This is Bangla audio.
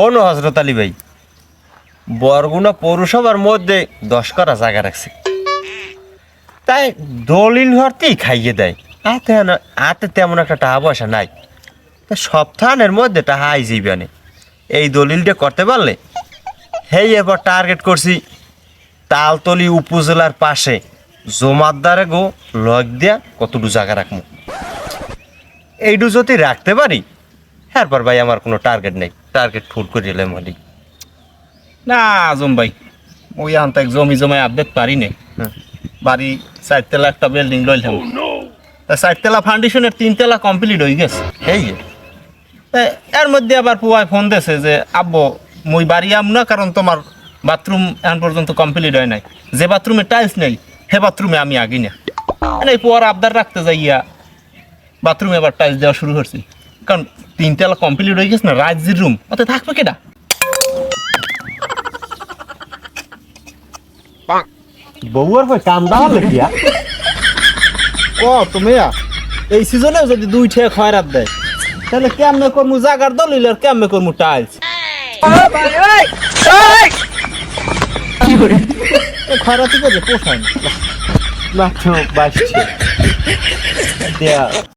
হনো হজরত আলী ভাই। বরগুনা পৌরসভার মধ্যে দশ করা জায়গা রাখছে। তাই দলিল ভর্তি খাইয়ে দেয়। না- আতে তেমন একটা টাকা পয়সা নাই। তা সপ্তাহের মধ্যে টাকা আই যাইবে এই দলিলটা করতে পারলে? হেই এবার টার্গেট করছি, তালতলি উপজেলার পাশে জমাদ্দারে গো লগ দিয়া কতটু জায়গা রাখব এইটু যদি রাখতে পারি, এরপর ভাই আমার কোনো টার্গেট নেই। টার্গেট ফুল করে এলাম মালিক না আজম ভাই ওই আনতে জমি জমায় আপডেট পারি নে। বাড়ি চারতলা একটা বিল্ডিং লইলাম। তা চারতলা ফাউন্ডেশনের তিনতলা কমপ্লিট হয়ে গেছে। এই এর মধ্যে আবার পুয়ায় ফোন দিয়েছে যে আব্বু মুই বাড়ি আম না কারণ তোমার বাথরুম এখন পর্যন্ত কমপ্লিট হয় নাই। যে বাথরুমে টাইলস নেই হে বাথরুমে আমি আগি না। মানে এই পুয়ার আবদার রাখতে যাইয়া বাথরুমে আবার টাইলস দেওয়া শুরু করছি। কারণ তিনতলা কমপ্লিট হয়ে গেছে না রাজ্যের রুম ওতে থাকবে কেটা বউয়ার ভাই কাম দাওয়া লেখিয়া ও তুমি এই সিজনেও যদি দুই ঠে খয়রাত দেয় তাহলে কেমনে করমু? জাগার দলিল আর কেমনে করমু টাইলস খয়রাতি করে পোষায় না। বাসছে দেয়া।